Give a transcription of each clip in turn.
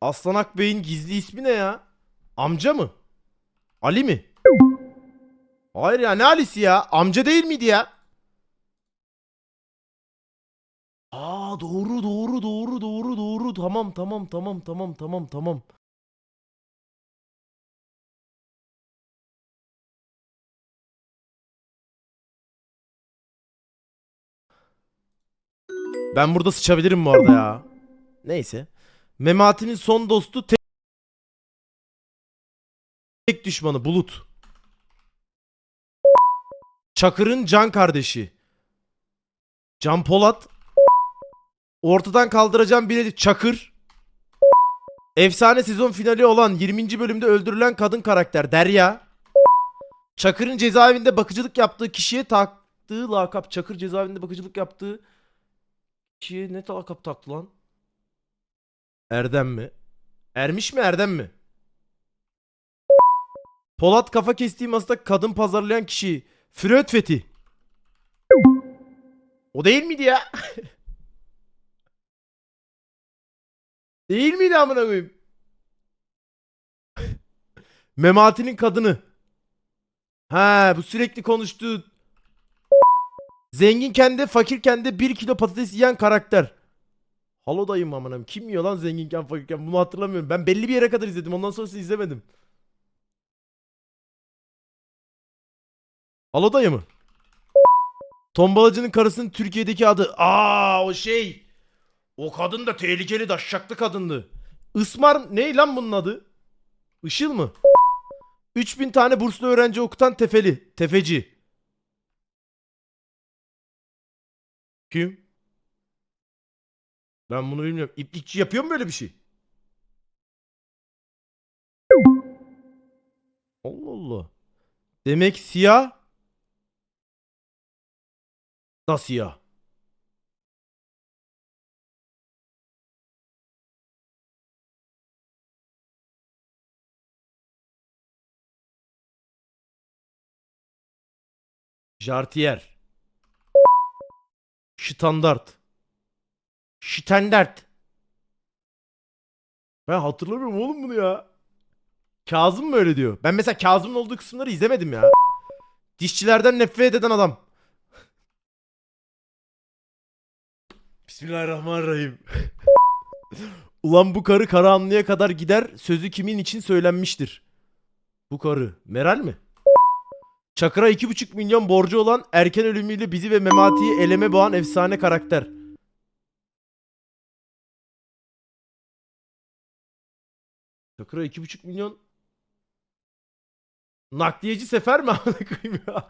Aslan Akbey'in gizli ismi ne ya? Amca mı? Ali mi? Hayır ya ne Ali'si ya? Amca değil miydi ya? Aa doğru doğru doğru doğru doğru. Tamam tamam tamam tamam tamam tamam. Ben burada sıçabilirim bu arada ya. Neyse. Memati'nin son dostu tek, tek düşmanı Bulut. Çakır'ın can kardeşi. Can Polat. Ortadan kaldıracağım biri Çakır. Efsane sezon finali olan 20. bölümde öldürülen kadın karakter Derya. Çakır'ın cezaevinde bakıcılık yaptığı kişiye taktığı lakap. Çakır cezaevinde bakıcılık yaptığı kişiye ne lakap taktı lan? Erdem mi? Ermiş mi Erdem mi? Polat kafa kestiği masada kadın pazarlayan kişi. Flöt Fethi. O değil miydi ya? değil miydi amına koyayım? Memati'nin kadını. Ha bu sürekli konuştuğu Zenginken de fakirken de 1 kilo patates yiyen karakter. Halo dayım koyayım. Kim yiyor lan zenginken fakirken bunu hatırlamıyorum. Ben belli bir yere kadar izledim. Ondan sonrasını izlemedim. Halo dayı mı? Tombalacının karısının Türkiye'deki adı. Aa o şey. O kadın da tehlikeli daşşaklı kadındı. Ismar ne lan bunun adı? Işıl mı? 3000 tane burslu öğrenci okutan tefeli. Tefeci. Kim? Ben bunu bilmiyorum. İplikçi yapıyor mu böyle bir şey? Allah Allah. Demek siyah da siyah. Jartier. Standart. Standart. Ben hatırlamıyorum oğlum bunu ya. Kazım mı öyle diyor? Ben mesela Kazım'ın olduğu kısımları izlemedim ya. Dişçilerden nefret eden adam. Bismillahirrahmanirrahim. Ulan bu karı karanlığa kadar gider sözü kimin için söylenmiştir? Bu karı. Meral mi? Çakır'a 2,5 milyon borcu olan erken ölümüyle bizi ve Memati'yi eleme boğan efsane karakter. Çakır'a 2,5 milyon Nakliyeci sefer mi koyayım ya?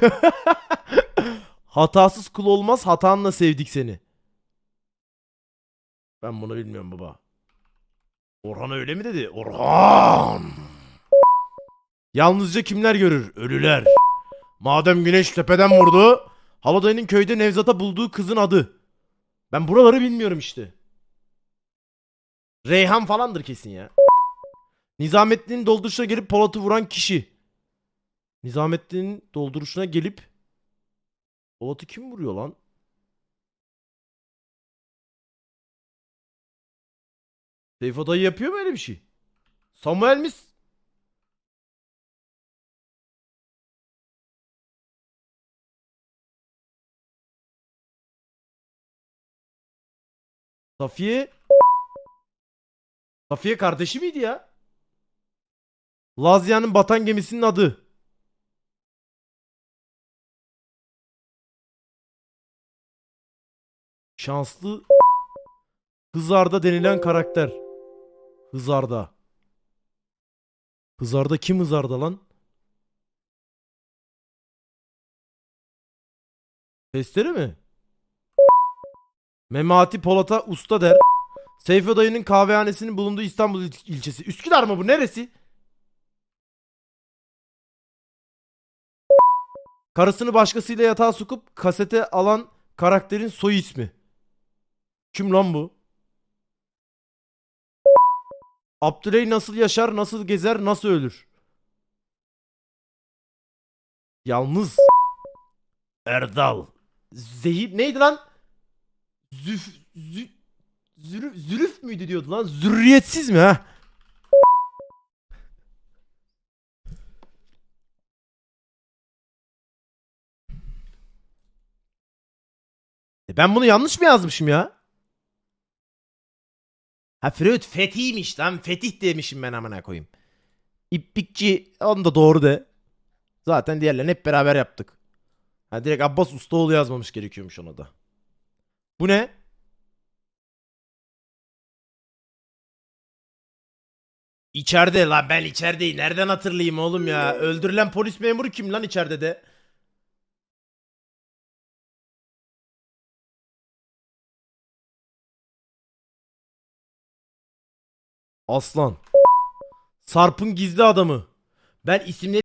Hatasız kul olmaz hatanla sevdik seni. Ben bunu bilmiyorum baba. Orhan öyle mi dedi? Orhan. Yalnızca kimler görür? Ölüler. Madem güneş tepeden vurdu. Haladayı'nın köyde Nevzat'a bulduğu kızın adı. Ben buraları bilmiyorum işte. Reyhan falandır kesin ya. Nizamettin'in dolduruşuna gelip Polat'ı vuran kişi. Nizamettin'in dolduruşuna gelip Polat'ı kim vuruyor lan? Seyfo dayı yapıyor mu öyle bir şey? Samuel mi? Safiye Safiye kardeşi miydi ya? Lazia'nın batan gemisinin adı. Şanslı Hızarda denilen karakter. Hızarda. Hızarda kim Hızarda lan? Testere mi? Memati Polat'a usta der. Seyfi dayının kahvehanesinin bulunduğu İstanbul il- ilçesi. Üsküdar mı bu? Neresi? Karısını başkasıyla yatağa sokup kasete alan karakterin soy ismi. Kim lan bu? Abdüley nasıl yaşar, nasıl gezer, nasıl ölür? Yalnız. Erdal. Zehir neydi lan? Züf, zü, Zürüf, zürüf müydü diyordu lan? Zürriyetsiz mi ha? E ben bunu yanlış mı yazmışım ya? Ha Freud fetihmiş lan. Fetih demişim ben amına koyayım. İppikçi onu da doğru de. Zaten diğerlerini hep beraber yaptık. Ha direkt Abbas Ustaoğlu yazmamış gerekiyormuş ona da. Bu ne? İçeride la ben içerideyim. Nereden hatırlayayım oğlum ya? Öldürülen polis memuru kim lan içeride de? Aslan. Sarp'ın gizli adamı. Ben isimleri